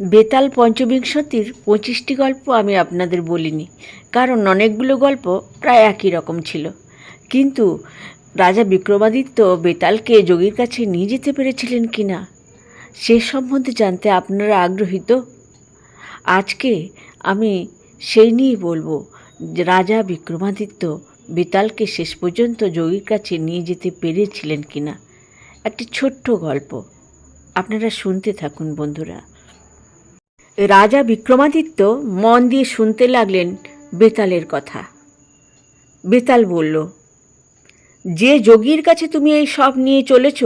বেতাল পঞ্চবিংশতির পঁচিশটি গল্প আমি আপনাদের বলিনি, কারণ অনেকগুলো গল্প প্রায় একই রকম ছিল। কিন্তু রাজা বিক্রমাদিত্য বেতালকে যোগীর কাছে নিয়ে যেতে পেরেছিলেন কি না সে সম্বন্ধে জানতে আপনারা আগ্রহী তো? আজকে আমি সেই নিয়েই বলব রাজা বিক্রমাদিত্য বেতালকে শেষ পর্যন্ত যোগীর কাছে নিয়ে যেতে পেরেছিলেন কি না একটি ছোট্ট গল্প। আপনারা শুনতে থাকুন, বন্ধুরা। রাজা বিক্রমাদিত্য মন দিয়ে শুনতে লাগলেন বেতালের কথা। বেতাল বলল, যে যোগীর কাছে তুমি এই সব নিয়ে চলেছ,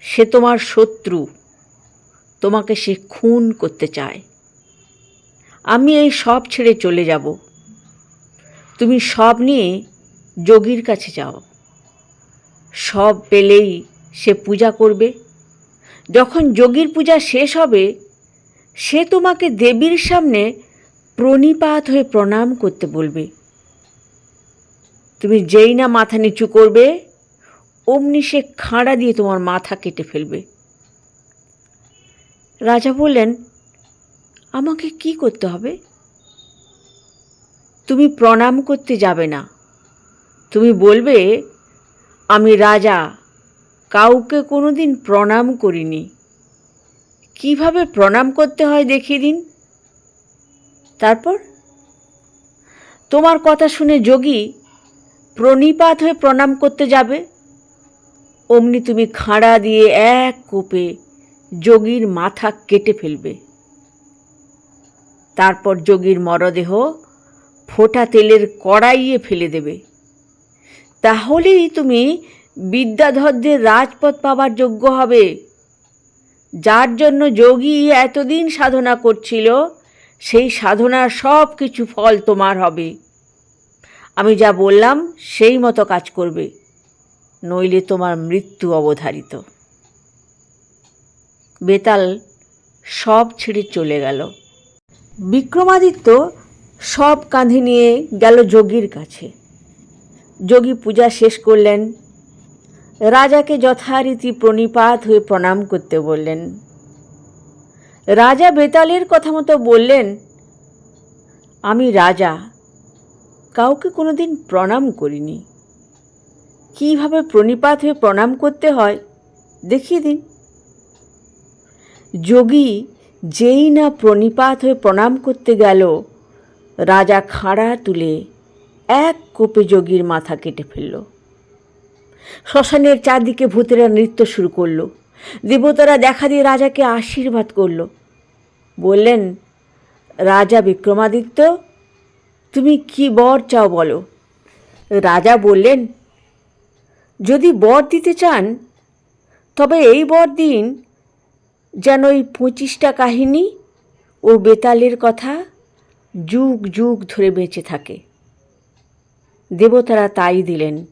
সে তোমার শত্রু। তোমাকে সে খুন করতে চায়। আমি এই সব ছেড়ে চলে যাব। তুমি সব নিয়ে যোগীর কাছে যাও। সব পেলেই সে পূজা করবে। যখন যোগীর পূজা শেষ হবে সে তোমাকে দেবীর সামনে প্রণিপাত হয়ে প্রণাম করতে বলবে। তুমি যেই না মাথা নিচু করবে, অমনি সে খাঁড়া দিয়ে তোমার মাথা কেটে ফেলবে। রাজা বললেন, আমাকে কি করতে হবে? তুমি প্রণাম করতে যাবে না। তুমি বলবে, আমি রাজা, কাউকে কোনোদিন প্রণাম করিনি কীভাবে প্রণাম করতে হয় দেখিয়ে দিন। তারপর, তোমার কথা শুনে যোগী প্রণিপাত হয়ে প্রণাম করতে যাবে। অমনি তুমি খাঁড়া দিয়ে এক কোপে যোগীর মাথা কেটে ফেলবে। তারপর যোগীর মরদেহ ফোটা তেলের কড়াইয়ে ফেলে দেবে। তাহলেই তুমি বিদ্যাধরদের রাজপথ পাবার যোগ্য হবে। যার জন্য যোগী এতদিন সাধনা করছিল, সেই সাধনার সব কিছু ফল তোমার হবে। আমি যা বললাম, সেই মতো কাজ করবে, নইলে তোমার মৃত্যু অবধারিত। বেতাল সব ছেড়ে চলে গেল। বিক্রমাদিত্য সব কাঁধে নিয়ে গেল যোগীর কাছে। যোগী পূজা শেষ করলেন রাজাকে যথারীতি প্রণিপাত হয়ে প্রণাম করতে বললেন। রাজা বেতালের কথা মতো বললেন, আমি রাজা, কাউকে কোনোদিন প্রণাম করিনি। কীভাবে প্রণিপাত হয়ে প্রণাম করতে হয়, দেখিয়ে দিন। যোগী যেই না প্রণিপাত হয়ে প্রণাম করতে গেল, রাজা খাড়া তুলে এক কোপে যোগীর মাথা কেটে ফেলল। শ্মশানের চারদিকে ভূতেরা নৃত্য শুরু করল। দেবতারা দেখা দিয়ে রাজাকে আশীর্বাদ করল। বললেন, রাজা বিক্রমাদিত্য, তুমি কি বর চাও বলো? রাজা বললেন, যদি বর দিতে চান, তবে এই বর দিন যেন এই পঁচিশটা কাহিনী ও বেতালের কথা যুগ যুগ ধরে বেঁচে থাকে। দেবতারা তাই দিলেন।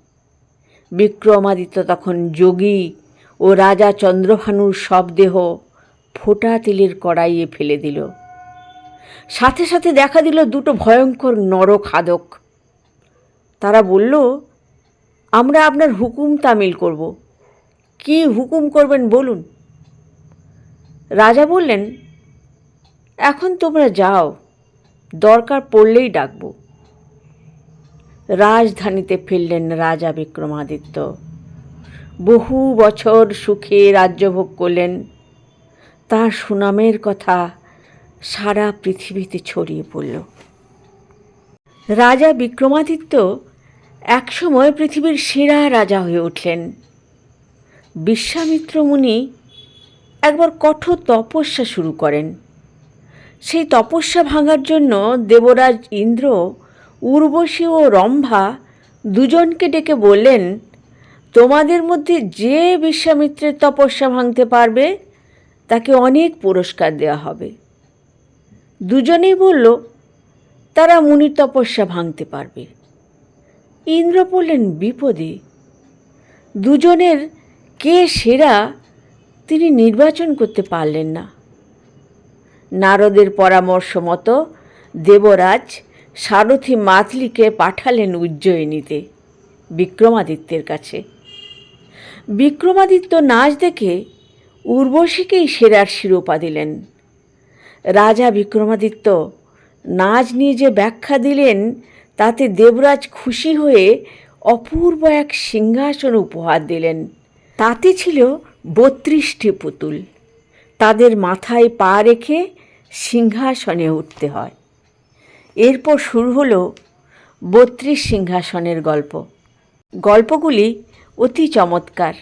বিক্রমাদিত্য তখন যোগী ও রাজা চন্দ্রভানুর সব দেহ ফোটা তেলের কড়াইয়ে ফেলে দিল। সাথে সাথে দেখা দিল দুটো ভয়ঙ্কর নরখাদক তারা বলল, আমরা আপনার হুকুম তামিল করব। কি হুকুম করবেন বলুন? রাজা বললেন, এখন তোমরা যাও, দরকার পড়লেই ডাকব। রাজধানীতে ফিরলেন রাজা বিক্রমাদিত্য। বহু বছর সুখে রাজ্যভোগ করলেন। তার সুনামের কথা সারা পৃথিবীতে ছড়িয়ে পড়ল। রাজা বিক্রমাদিত্য একসময় পৃথিবীর সেরা রাজা হয়ে উঠলেন। বিশ্বামিত্র মুনি একবার কঠোর তপস্যা শুরু করেন। সেই তপস্যা ভাঙার জন্য দেবরাজ ইন্দ্র উর্বশী ও রম্ভা দুজনকে ডেকে বললেন, তোমাদের মধ্যে যে বিশ্বামিত্রের তপস্যা ভাঙতে পারবে, তাকে অনেক পুরস্কার দেওয়া হবে। দুজনেই বলল, তারা মুনির তপস্যা ভাঙতে পারবে। ইন্দ্র বললেন, বিপদে। দুজনের কে সেরা তিনি নির্বাচন করতে পারলেন না। নারদের পরামর্শ মতো দেবরাজ সারথি মাতলিকে পাঠালেন উজ্জয়িনীতে, বিক্রমাদিত্যের কাছে। বিক্রমাদিত্য নাচ দেখে উর্বশীকেই সেরার শিরোপা দিলেন। রাজা বিক্রমাদিত্য নাচ নিয়ে যে ব্যাখ্যা দিলেন, তাতে দেবরাজ খুশি হয়ে অপূর্ব এক সিংহাসন উপহার দিলেন। তাতে ছিল বত্রিশটি পুতুল। তাদের মাথায় পা রেখে সিংহাসনে উঠতে হয়। এরপর শুরু হলো বত্রিশ সিংহাসনের গল্প। গল্পগুলি অতি চমৎকার।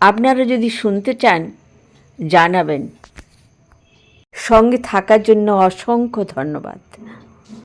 আপনারা যদি শুনতে চান, জানাবেন। সঙ্গে থাকার জন্য অসংখ্য ধন্যবাদ।